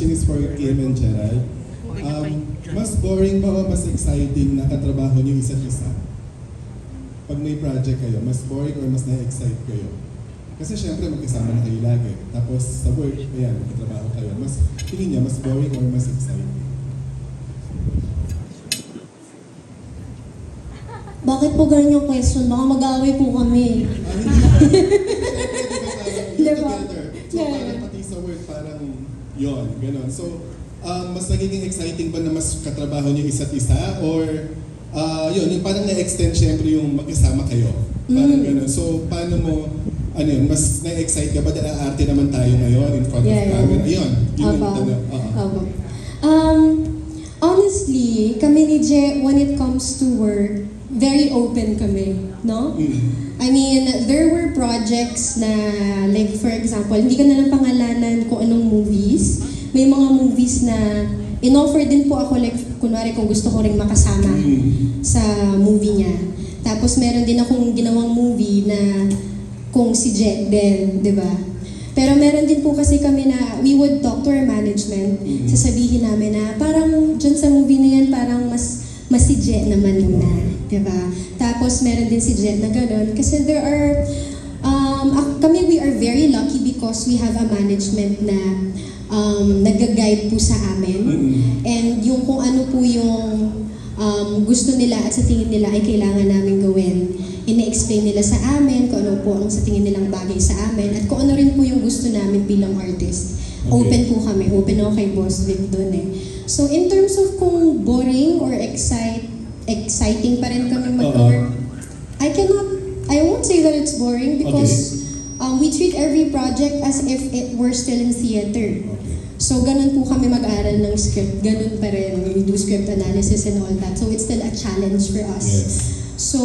question is for Kim and Gerald. Um, mas boring ba o mas exciting na katrabaho niyo isa't isa? Pag may project kayo, mas boring or mas na-excite kayo? Kasi syempre magkasama na kayo lagi. Tapos sa work, ayan, magkatrabaho kayo. Mas, tingin niya, mas boring or mas exciting? Bakit po ganun yung question? Baka mag-away po kami. Ah, hindi. Syempre, di ba parang. So parang pati sa work, parang yon ganon. So, um, mas nagiging exciting ba na mas katrabaho niyo isa't isa? Or, ah yun, yung parang na-extend syempre yung magkasama kayo. Parang Mm. ganon. So, paano mo, ano yun, mas na-excite ka ba dahil arte naman tayo ngayon in front Yeah, of yeah. camera? Yun, yun yung tanong. Oo. Opo. Um, honestly, kami ni Je, when it comes to work, very open kami, no? Mm. I mean, there were projects na, like for example, hindi ko na lang pangalanan kung anong movies. May mga movies na in-offer din po ako, like, kunwari kung gusto ko rin makasama Mm. sa movie niya. Tapos meron din akong ginawang movie na kung si Jet din, di ba? Pero meron din po kasi kami na we would talk to our management. Mhm. Sasabihin namin na parang dyan sa movie na yan, parang mas mas si Jet naman muna, di ba? Tapos meron din si Jet na gano'n. Kasi there are, um, kami we are very lucky because we have a management na um, nag-guide po sa amin. And yung kung ano po yung um, gusto nila at sa tingin nila ay kailangan namin gawin, ine-explain nila sa amin kung ano po ang sa tingin nilang bagay sa amin at kung ano rin po yung gusto namin bilang artist. Okay. Open po kami. Open ako kay Boss Vic doon eh. So in terms of kung boring or excite, exciting pa rin kami mag-work, I cannot, I won't say that it's boring because um, we treat every project as if it were still in theater. Okay. So, ganun po kami mag-aral ng script. Ganun pa rin. We do script analysis and all that. So, it's still a challenge for us. Yes. So,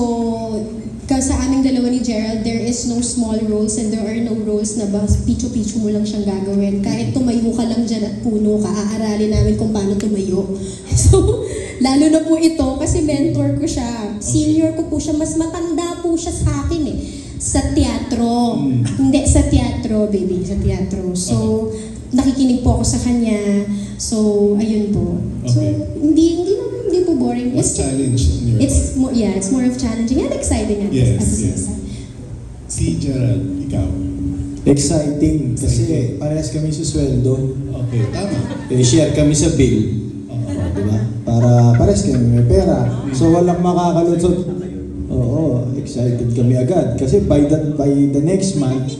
kasi sa aming dalawa ni Gerald, there is no small roles and there are no roles na ba picho-picho mo lang siyang gagawin. Kahit tumayo ka lang dyan at puno ka, aaralin namin kung paano tumayo. So, lalo na po ito kasi mentor ko siya. Senior ko po siya. Mas matanda po siya sa akin eh. Sa teatro. Mm. Hindi, sa teatro, baby. Sa teatro. So, nakikinig po ako sa kanya. So, ayun po. So, Okay. hindi, hindi naman, hindi po boring. What's challenge in your It's part? more, yeah, it's more of challenging and exciting at, Yes, same yes. Si Gerald, ikaw. Exciting kasi Exciting. parehas kami sa sweldo. Okay, tama. Eh, share kami sa bill. Oo. Di ba? Para parehas kami may pera. So walang makakalusot. Oo, excited kami agad. Kasi by the, by the next month,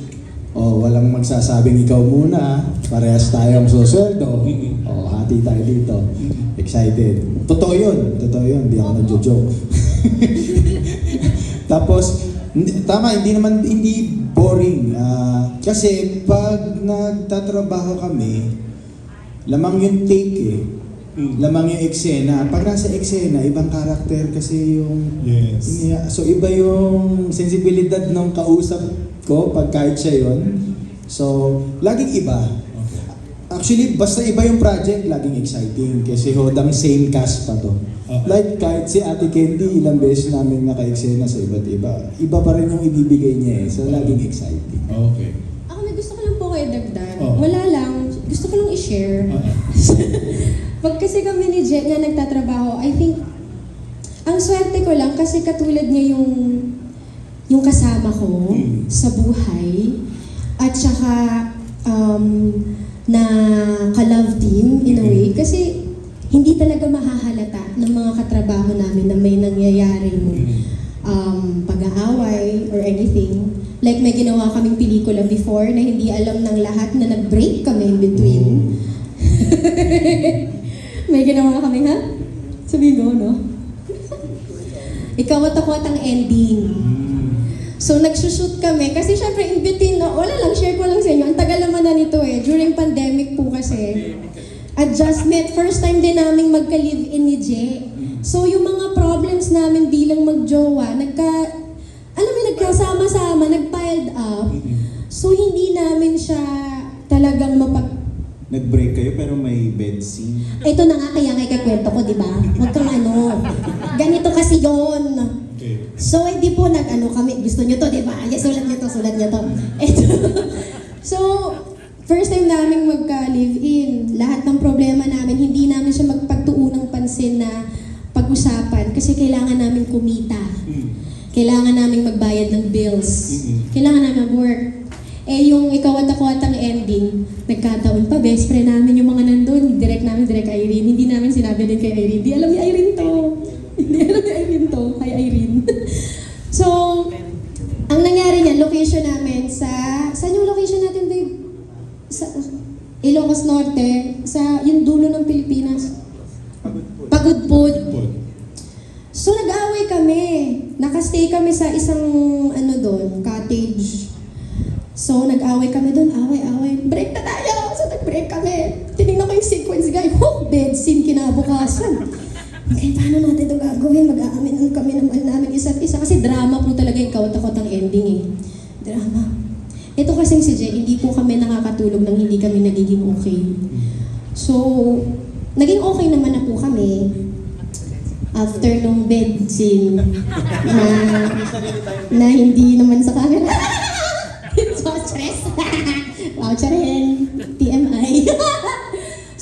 oh, walang magsasabing ikaw muna. Parehas tayong susweldo. Oh, hati tayo dito. Excited. Totoo yun. Totoo yun. Hindi ako nagjo-joke. Tapos, tama, hindi naman, hindi boring. Ah, kasi pag nagtatrabaho kami, lamang yung take eh. Mm. Lamang yung eksena. Pag nasa eksena, ibang karakter kasi yung... Yes. Iniya- So iba yung sensibilidad ng kausap ko pag kahit siya yun. So, laging iba. Okay. Actually, basta iba yung project, laging exciting. Kasi hodang same cast pa to. Okay. Like kahit si Ate Candy, ilang beses namin naka-eksena sa iba't iba. Iba pa rin yung ibibigay niya eh. So, laging exciting. Okay. Ako may gusto ko lang po kayo dagdag. Oh. Wala lang. Gusto ko lang i-share. Oo. Pag kasi kami ni Jet na nagtatrabaho, I think, ang swerte ko lang kasi katulad niya yung yung kasama ko Mm. sa buhay at saka um, na ka-love team in a way kasi hindi talaga mahahalata ng mga katrabaho namin na may nangyayaring Mm. um, pag-aaway or anything. Like may ginawa kaming pelikula before na hindi alam ng lahat na nag-break kami in between. may ginawa kami, ha? Sabihin mo, no? Ikaw at ako at ang ending. So, nagsushoot kami. Kasi syempre, in between, no, wala lang, share ko lang sa inyo. Ang tagal naman na nito eh. During pandemic po kasi. Adjustment. First time din namin magka-live-in ni Je. So, yung mga problems namin bilang magjowa, nagka, alam mo, nagkasama-sama, nag-piled up. So, hindi namin siya talagang mapag... Nag-break kayo pero may bed scene. Ito na nga, kaya nga ikakwento ko, di ba? Huwag kang ano. Ganito kasi yon. Okay. So, hindi po nag-ano kami, gusto nyo to, di ba? Yes, sulat nyo to, sulat nyo to. Ito. so, first time namin magka-live-in. lahat ng problema namin, hindi namin siya magpagtuunang pansin na pag-usapan kasi kailangan namin kumita. Kailangan namin magbayad ng bills. Mm-mm. Kailangan namin mag-work. Eh yung ikaw at ako at ang ending, nagkataon pa, best friend namin yung mga nandun, direct namin, direct Irene. Hindi namin sinabi din kay Irene, di alam ni Irene to. Hindi alam ni Irene to. Hi Irene. so, ang nangyari niyan, location namin sa, saan yung location natin, babe? Sa Ilocos Norte, sa yung dulo ng Pilipinas. Pagudpud. Pod. So nag-away kami. Nakastay kami sa isang ano doon, cottage. So nag-away kami doon, away-away. Break na tayo! So nag-break kami. Tinignan ko yung sequence guy. Oh, bed scene kinabukasan. Okay, paano natin ito gagawin? Mag-aamin kami ng mahal namin isa't isa. Kasi drama po talaga yung kautakot ang ending eh. Drama. Ito kasing si Jay, hindi po kami nakakatulog nang hindi kami nagiging okay. So, naging okay naman na po kami after nung bed scene na, na hindi naman sa camera. It's so stress. charin. TMI.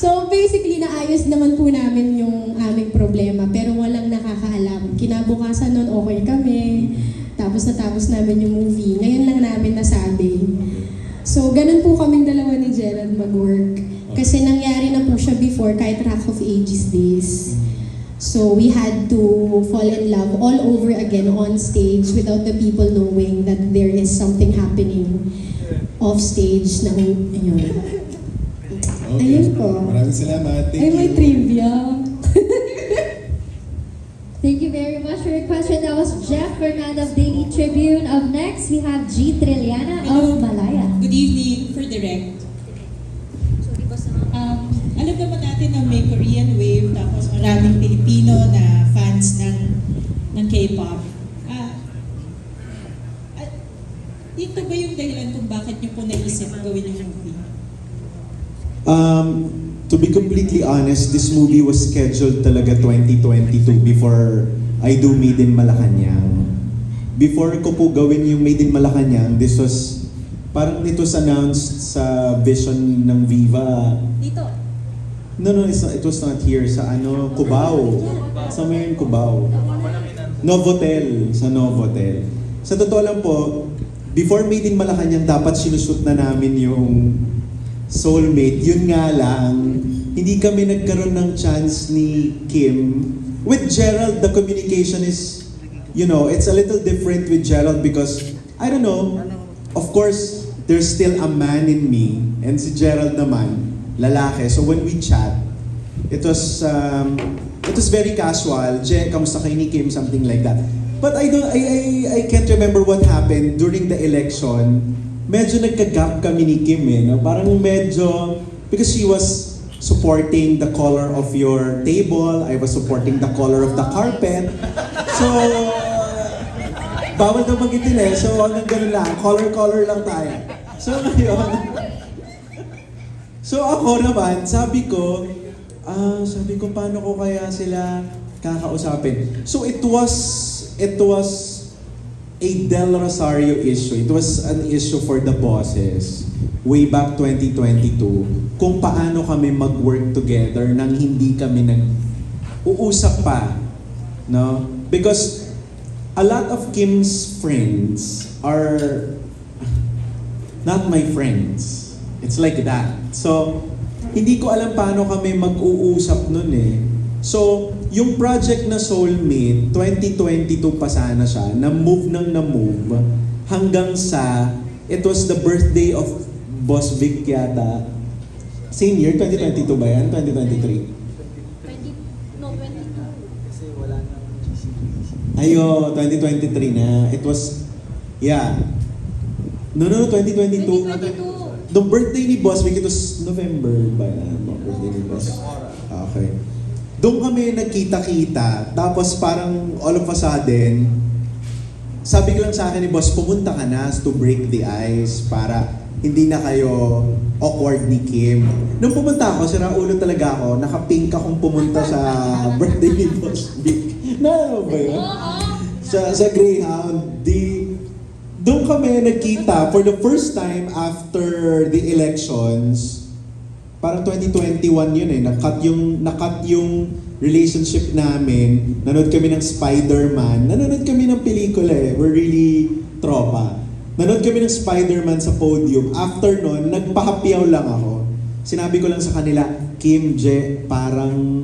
so basically, naayos naman po namin yung aming problema pero walang nakakaalam. Kinabukasan nun, okay kami. Tapos natapos namin yung movie. Ngayon lang namin nasabi. So, ganun po kaming dalawa ni Gerald mag-work. Kasi nangyari na po siya before kahit Rock of Ages days. So we had to fall in love all over again on stage without the people knowing that there is something happening off stage na ayun. Okay. Ayun po. Maraming salamat. Thank Ay, may you. trivia. Thank you very much for your question. That was Jeff Fernando of Daily Tribune. Up next, we have G. Trilliana of Malaya. Good evening for direct. Alam naman natin na may Korean wave tapos maraming Pilipino na fans ng ng K-pop. Ah, ah, ito ba yung dahilan kung bakit niyo po naisip gawin yung movie? Um, to be completely honest, this movie was scheduled talaga 2022 before I do Made in Malacanang. Before ko po gawin yung Made in Malacanang, this was, parang it was announced sa vision ng Viva. Dito. No, no, it's not, it was not here. Sa ano, Cubao. Somewhere in Cubao. Novotel. Sa Novotel. Sa totoo lang po, before Made in Malacanang, dapat sinushoot na namin yung soulmate. Yun nga lang, hindi kami nagkaroon ng chance ni Kim. With Gerald, the communication is, you know, it's a little different with Gerald because, I don't know, of course, there's still a man in me, and si Gerald naman, lalaki. So when we chat, it was, um, it was very casual. Je, kamusta kayo ni Kim? Something like that. But I don't, I, I, I can't remember what happened during the election. Medyo nagka-gap kami ni Kim eh. No? Parang medyo, because she was supporting the color of your table, I was supporting the color of the carpet. So, bawal daw magitin eh. So, hanggang ganun lang. Color-color lang tayo. So, ngayon, so ako naman, sabi ko, ah, sabi ko, paano ko kaya sila kakausapin? So, it was, it was a Del Rosario issue. It was an issue for the bosses way back 2022 kung paano kami mag-work together nang hindi kami nag uusap pa no because a lot of Kim's friends are not my friends it's like that. So hindi ko alam paano kami mag-uusap nun eh. So yung project na Soulmate 2022 pa sana siya na move nang na move hanggang sa it was the birthday of Boss Vic yata. Same year 2022 ba yan? 2023 Ayo, 2023 na. It was, yeah. No, no, no, 2022. The birthday ni Boss Vic, it was November ba yan? No, birthday ni Boss. Okay. Doon kami nagkita-kita, tapos parang all of a sudden, sabi ko lang sa akin ni Boss, pumunta ka na to break the ice para hindi na kayo awkward ni Kim. Nung pumunta ako, sira ulo talaga ako, nakapink akong pumunta sa birthday ni Boss Vic. Na ano ba yun? Sa, sa Greyhound, di, doon kami nagkita for the first time after the elections. parang 2021 yun eh, nakat yung, nakat yung relationship namin, nanood kami ng Spider-Man, nanood kami ng pelikula eh, we're really tropa. Nanood kami ng Spider-Man sa podium, after nun, nagpahapyaw lang ako. Sinabi ko lang sa kanila, Kim, Je, parang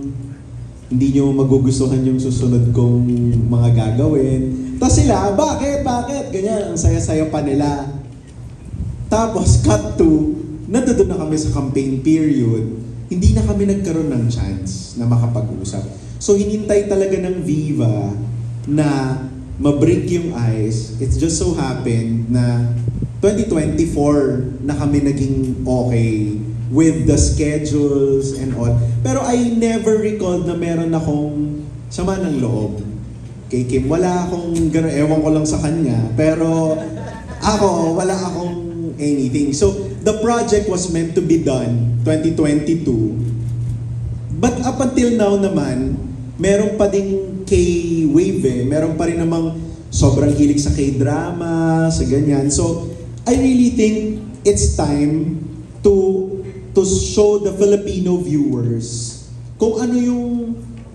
hindi nyo magugustuhan yung susunod kong mga gagawin. Tapos sila, bakit, bakit? Ganyan, ang saya-saya pa nila. Tapos, cut to, nandoon na kami sa campaign period, hindi na kami nagkaroon ng chance na makapag-usap. So, hinintay talaga ng Viva na ma-break yung ice. It's just so happened na 2024 na kami naging okay with the schedules and all. Pero I never recalled na meron akong sama ng loob kay Kim. Wala akong gano'n, ewan ko lang sa kanya. Pero ako, wala akong anything. So, the project was meant to be done 2022. But up until now naman, meron pa ding K-wave eh. Meron pa rin namang sobrang hilig sa K-drama, sa ganyan. So, I really think it's time to to show the Filipino viewers kung ano yung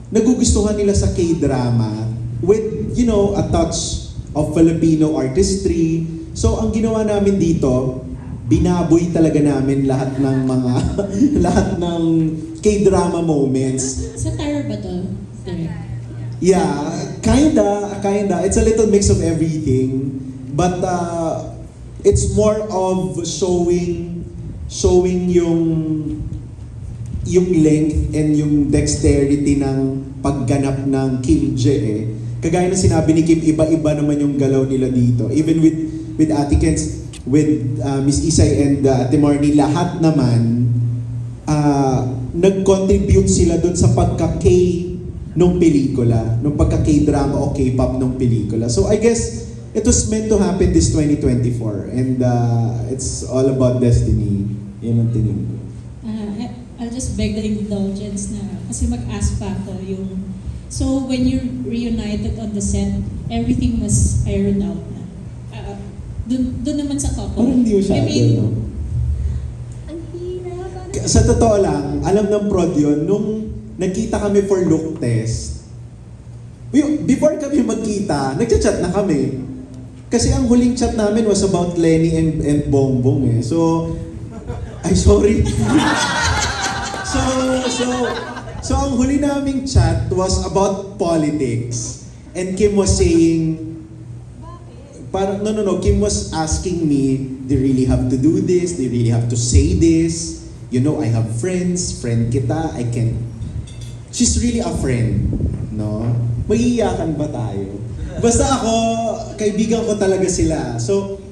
nagugustuhan nila sa K-drama with, you know, a touch of Filipino artistry. So, ang ginawa namin dito, binaboy talaga namin lahat ng mga, lahat ng K-drama moments. Sa Tara ba to? Yeah, kinda, kinda. It's a little mix of everything. But uh, it's more of showing showing yung yung length and yung dexterity ng pagganap ng Kim J eh. Kagaya ng sinabi ni Kim, iba-iba naman yung galaw nila dito. Even with with Ate Kens, with uh, Miss Isay and uh, Ate Marnie, lahat naman ah, nag-contribute sila dun sa pagka-K nung pelikula, nung pagka-K-drama o K-pop nung pelikula. So I guess it was meant to happen this 2024 and uh, it's all about destiny. Yun ang tingin ko. I- I'll just beg the indulgence na kasi mag-ask pa ako yung so when you reunited on the set, everything was ironed out na. Ah, dun, dun naman sa couple. Parang hindi masyado, I mean, no? Ang hina, parang- Sa totoo lang, alam ng prod yun, nung nagkita kami for look test, yung- before kami magkita, nagchat-chat na kami. Kasi ang huling chat namin was about Lenny and, and Bongbong eh. So, ay sorry. so, so, so ang huli naming chat was about politics. And Kim was saying, parang, no, no, no, Kim was asking me, they really have to do this, they really have to say this. You know, I have friends, friend kita, I can... She's really a friend, no? Magiiyakan ba tayo? Basta ako, kaibigan ko talaga sila. So,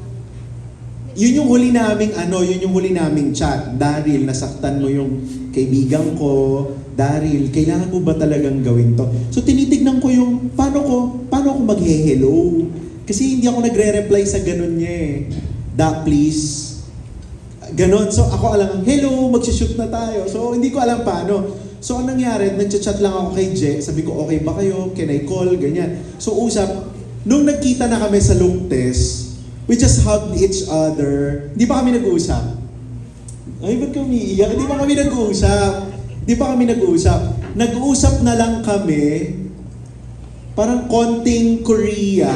yun yung huli naming ano, yun yung huli naming chat. Daryl, nasaktan mo yung kaibigan ko. Daryl, kailangan mo ba talagang gawin to? So tinitignan ko yung, paano ko, paano ako maghe-hello? Kasi hindi ako nagre-reply sa ganun niya eh. Da, please. Ganon. So ako alam, hello, magsishoot na tayo. So hindi ko alam paano. So ang nangyari, nagchat-chat lang ako kay Je. Sabi ko, okay ba kayo? Can I call? Ganyan. So usap, nung nagkita na kami sa look test, we just hugged each other. Hindi pa kami nag-uusap. Ay, ba't kami iiyak? Hindi pa kami nag-uusap. Hindi pa kami nag-uusap. Nag-uusap na lang kami, parang konting Korea,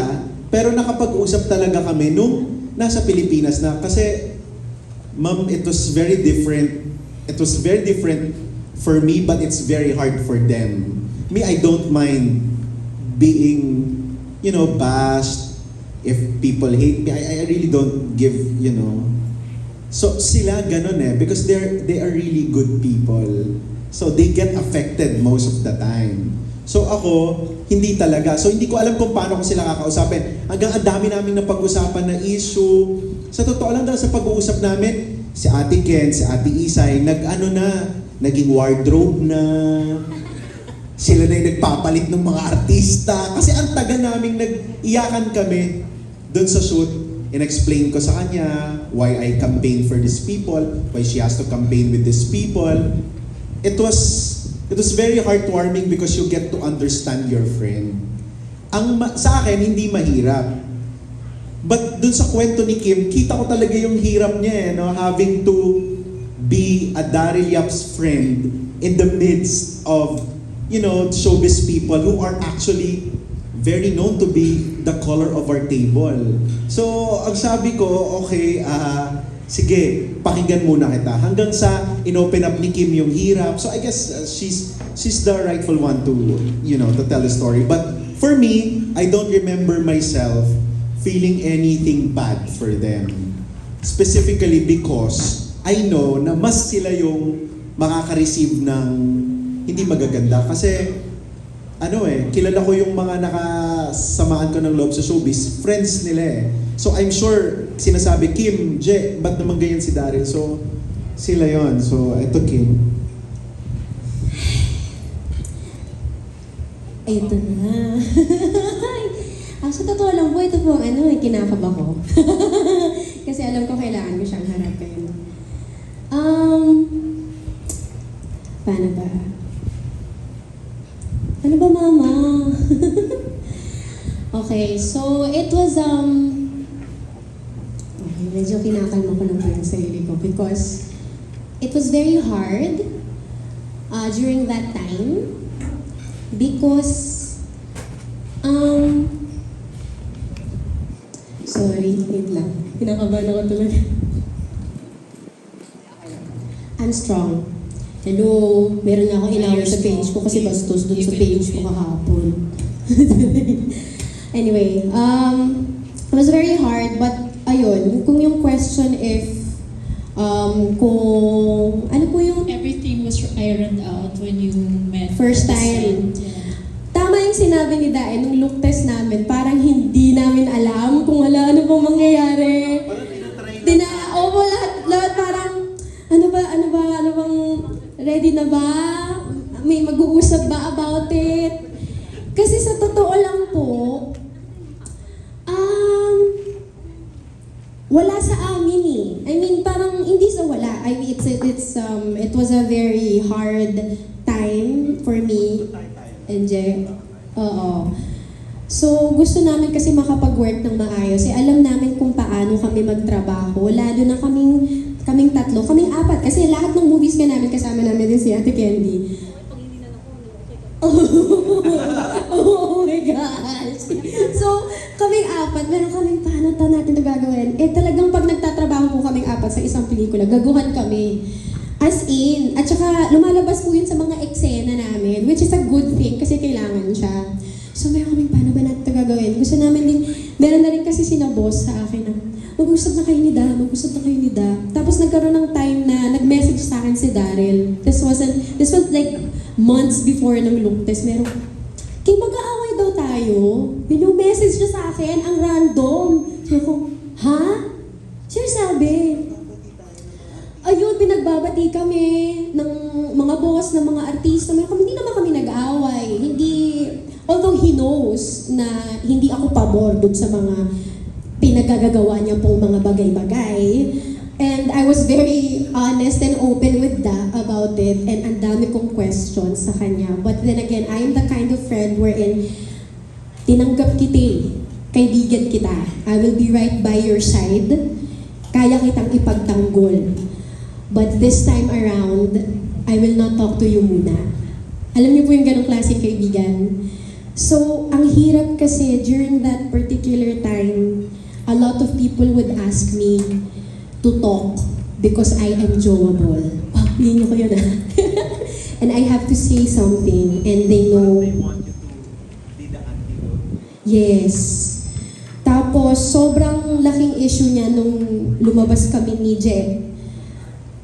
pero nakapag-usap talaga kami nung nasa Pilipinas na. Kasi, ma'am, it was very different. It was very different for me, but it's very hard for them. Me, I don't mind being, you know, bashed. If people hate me, I, I really don't give, you know. So sila ganun eh, because they're, they are really good people. So they get affected most of the time. So ako, hindi talaga. So hindi ko alam kung paano ko sila kakausapin. Hanggang ang dami namin napag-usapan na issue. Sa totoo lang dahil sa pag-uusap namin, si Ate Ken, si Ate Isay, nag-ano na, naging wardrobe na. Sila na yung nagpapalit ng mga artista. Kasi ang taga naming nag-iyakan kami doon sa shoot. In-explain ko sa kanya why I campaign for these people, why she has to campaign with these people. It was it was very heartwarming because you get to understand your friend. Ang ma- sa akin hindi mahirap. But dun sa kwento ni Kim, kita ko talaga yung hirap niya eh, no? having to be a Daryl Yap's friend in the midst of, you know, showbiz people who are actually very known to be the color of our table. So, ang sabi ko, okay, ah, sige, pakinggan muna kita. Hanggang sa inopen up ni Kim yung hirap. So, I guess uh, she's she's the rightful one to, you know, to tell the story. But for me, I don't remember myself feeling anything bad for them. Specifically because I know na mas sila yung makaka-receive ng hindi magaganda. Kasi ano eh, kilala ko yung mga nakasamaan ko ng loob sa showbiz, friends nila eh. So I'm sure, sinasabi, Kim, Je, ba't naman ganyan si Daryl? So, sila yon So, ito Kim. Ito na. Ang sa totoo lang po, ito po ang ano, eh, kinakaba ko. Kasi alam ko kailangan ko siyang harapin. Um, paano ba? Ano ba, mama? okay, so it was, um, okay, medyo kinakalma ko lang po yung sarili ko because it was very hard uh, during that time because um sorry, wait lang. Kinakabahan ako talaga. I'm strong. Hello, meron nga ako inaway sa page ko kasi bastos dun sa page ko kahapon. anyway, um, it was very hard but ayun, kung yung question if um, kung ano po yung Everything was ironed out when you met. First time. Yeah. Tama yung sinabi ni Dae nung look test namin, parang hindi namin alam kung wala ano pong mangyayari. Dina, o oh, lahat, lahat parang, ano ba, ano ba, ano bang, ready na ba? May mag-uusap ba about it? Kasi sa totoo lang po, um, wala sa amin eh. I mean, parang hindi sa wala. I mean, it's, it's, um, it was a very hard time for me. NJ. Oo. So, gusto namin kasi makapag-work ng maayos. Eh, alam namin kung paano kami magtrabaho. Lalo na kaming, kaming tatlo, kaming apat. Kasi lahat ng movies ka namin, kasama namin din si Ate Candy. oh my gosh. So, kaming apat, meron kaming paano ta natin ito gagawin. Eh, talagang pag nagtatrabaho po kaming apat sa isang pelikula, gaguhan kami. As in, at saka lumalabas po yun sa mga eksena namin, which is a good thing kasi kailangan siya. So, meron kaming paano ba natin gagawin? Gusto namin din, meron na rin kasi sina boss sa akin na, mag-usap na kayo ni Da, mag-usap na kayo ni Da. Tapos nagkaroon ng time na nag-message sa akin si Daryl. This wasn't, this was like months before ng look test. Meron, kay mag-aaway daw tayo. Yun yung message niya sa akin, ang random. Sabi ko, ha? Sino sabi? Ayun, pinagbabati kami ng mga boss, ng mga artista. May kami, hindi naman kami nag-away. Hindi, although he knows na hindi ako pabor dun sa mga pinagagagawa niya pong mga bagay-bagay. And I was very honest and open with that about it. And ang dami kong questions sa kanya. But then again, I am the kind of friend wherein tinanggap kita eh. Kaibigan kita. I will be right by your side. Kaya kitang ipagtanggol. But this time around, I will not talk to you muna. Alam niyo po yung ganong klaseng kaibigan. So, ang hirap kasi during that particular time, a lot of people would ask me to talk because I am joable. Oh, yun ko yun ah. and I have to say something and they know Yes. Tapos, sobrang laking issue niya nung lumabas kami ni Je.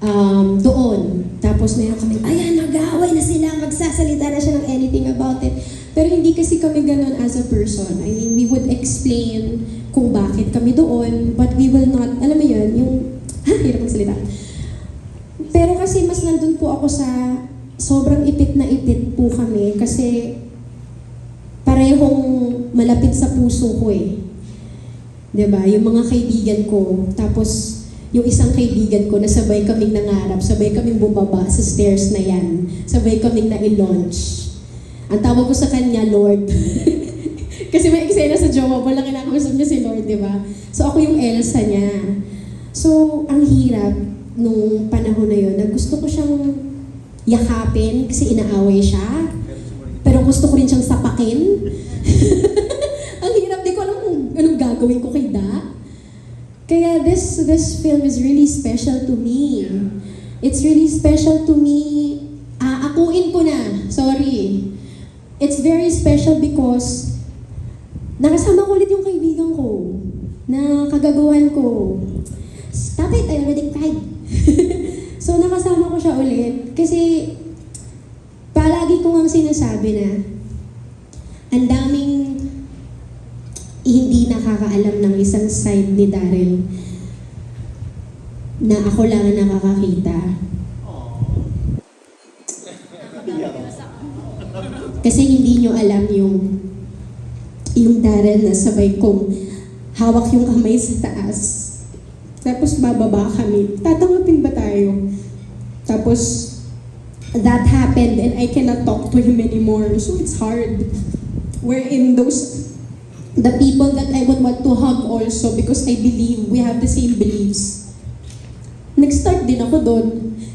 Um, doon. Tapos meron kami, ayan, nag-aaway na sila, magsasalita na siya ng anything about it. Pero hindi kasi kami ganun as a person. I mean, we would explain kung bakit kami doon, but we will not, alam mo yun, yung, ha, hirap magsalita. Pero kasi mas nandun po ako sa, sobrang ipit na ipit po kami kasi parehong malapit sa puso ko eh. ba? Yung mga kaibigan ko, tapos yung isang kaibigan ko na sabay kaming nangarap, sabay kaming bumaba sa stairs na yan, sabay kaming na-launch. Ang tawag ko sa kanya, Lord. Kasi may eksena sa jowa, wala kinakausap niya si Lord, di ba? So ako yung Elsa niya. So, ang hirap. nung panahon na yun na gusto ko siyang yakapin kasi inaaway siya. Pero gusto ko rin siyang sapakin. Ang hirap, di ko alam kung anong gagawin ko kay Da. This this film is really special to me. It's really special to me. Ah, akuin ko na. Sorry. It's very special because nakasama ko ulit yung kaibigan ko na kagagawan ko. Stop it, I already cried. so nakasama ko siya ulit kasi palagi ko nga sinasabi na ang daming hindi nakakaalam ng isang side ni Daryl na ako lang ang nakakakita. Kasi hindi nyo alam yung yung Daryl na sabay kong hawak yung kamay sa taas. Tapos bababa kami. Tatangapin ba tayo? Tapos that happened and I cannot talk to him anymore. So it's hard. We're in those the people that I would want to hug also because I believe we have the same beliefs. Nag-start din ako doon.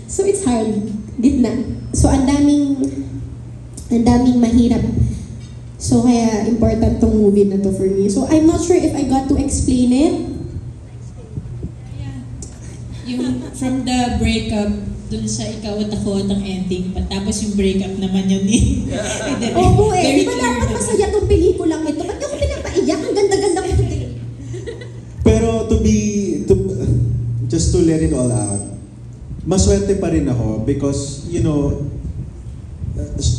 So it's hard. Gitna. So ang daming ang daming mahirap. So kaya important tong movie na to for me. So I'm not sure if I got to explain it. Yeah. Yung from the breakup, dun sa ikaw at ako at ang ending, pa- tapos yung breakup naman yun ni... Oo eh. Very Di ba dapat masaya tong pelikulang ito? Ba't ako to let it all out, maswerte pa rin ako because, you know,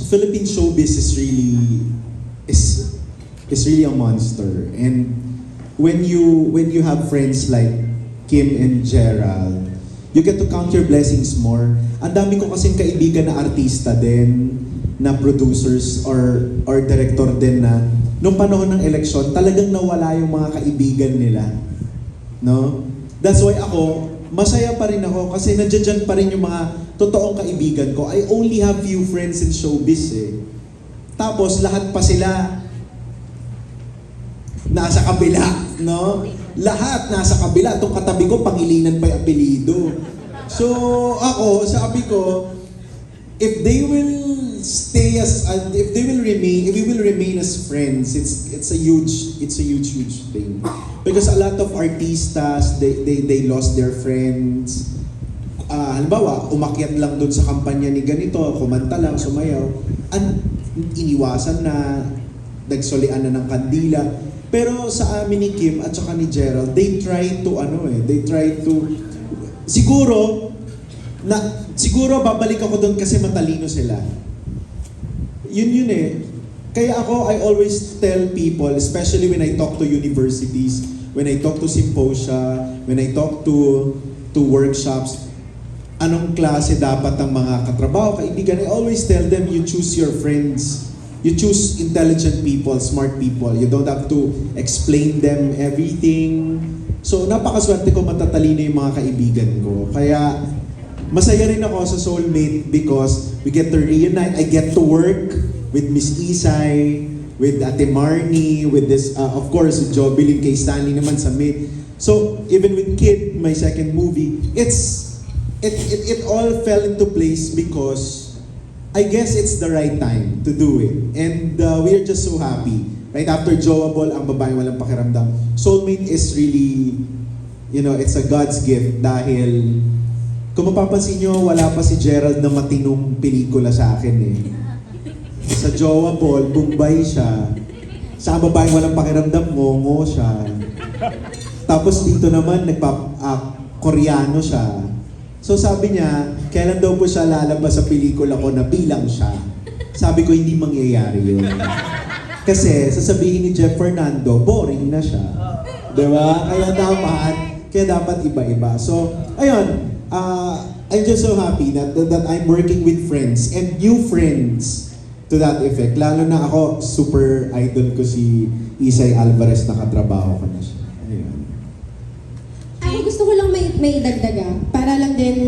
Philippine showbiz is really, is, is really a monster. And when you, when you have friends like Kim and Gerald, you get to count your blessings more. Ang dami ko kasing kaibigan na artista din, na producers or or director din na nung panahon ng eleksyon, talagang nawala yung mga kaibigan nila. No? That's why ako, masaya pa rin ako kasi nandiyan pa rin yung mga totoong kaibigan ko. I only have few friends in showbiz eh. Tapos lahat pa sila nasa kabila, no? Lahat nasa kabila. Itong katabi ko, pangilinan pa yung apelido. So, ako, sabi ko, if they will stay as, uh, if they will remain, if we will remain as friends, it's it's a huge, it's a huge, huge thing. Because a lot of artistas, they, they, they lost their friends. Ah, halimbawa, umakyat lang doon sa kampanya ni ganito, kumanta lang, sumayaw, an iniwasan na, nagsolian na ng kandila. Pero sa amin ni Kim at saka ni Gerald, they try to ano eh, they try to siguro na siguro babalik ako doon kasi matalino sila. Yun yun eh. Kaya ako, I always tell people, especially when I talk to universities, when I talk to symposia, when I talk to to workshops, anong klase dapat ang mga katrabaho, kaibigan, I always tell them, you choose your friends. You choose intelligent people, smart people. You don't have to explain them everything. So, napakaswerte ko matatalino yung mga kaibigan ko. Kaya, masaya rin ako sa soulmate because we get to reunite. I get to work with Miss Isay, with Ate Marnie, with this, uh, of course, Jobilin kay Stanley naman sa mid. So, even with Kid, my second movie, it's, it, it, it all fell into place because I guess it's the right time to do it. And uh, we're just so happy. Right after Joable, ang babae walang pakiramdam. Soulmate is really, you know, it's a God's gift dahil kung mapapansin nyo, wala pa si Gerald na matinong pelikula sa akin eh. Sa Joable, Bombay siya. Sa babaeng walang pakiramdam, ngongo siya. Tapos dito naman, nagpa, ah, Koreano siya. So sabi niya, kailan daw po siya lalabas sa pelikula ko na bilang siya? Sabi ko, hindi mangyayari yun. Kasi sasabihin ni Jeff Fernando, boring na siya. Di ba? Kaya dapat, kaya dapat iba-iba. So, ayun, uh, I'm just so happy that, that, that I'm working with friends and new friends to that effect. Lalo na ako, super idol ko si Isay Alvarez, nakatrabaho ko na siya. Ayun. Ako gusto ko lang may, may dagdaga. Para lang din,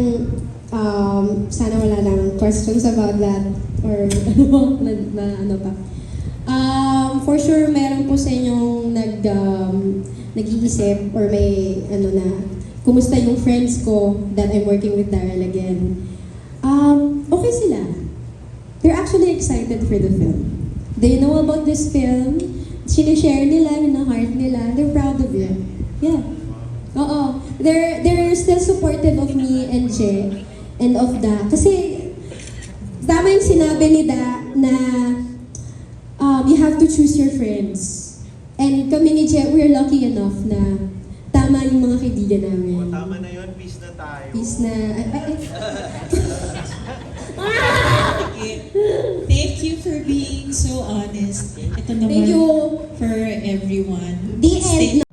um, sana wala lang questions about that. Or ano, na, na ano pa. Um, for sure, meron po sa inyong nag, um, nag-iisip or may ano na kumusta yung friends ko that I'm working with Daryl again. Um, okay sila. They're actually excited for the film. They know about this film. Sinishare nila heart nila. They're proud of it. Yeah. Oo. They're, they're still supportive of me and Je and of Da. Kasi tama yung sinabi ni Da na um, you have to choose your friends. And kami ni Je, we're lucky enough na tama yung mga kaibigan namin. Tama na yun, peace na tayo. Peace na... Ay, ay, ay. Okay. Thank you for being so honest. Ito naman Thank you. for everyone. The Stay end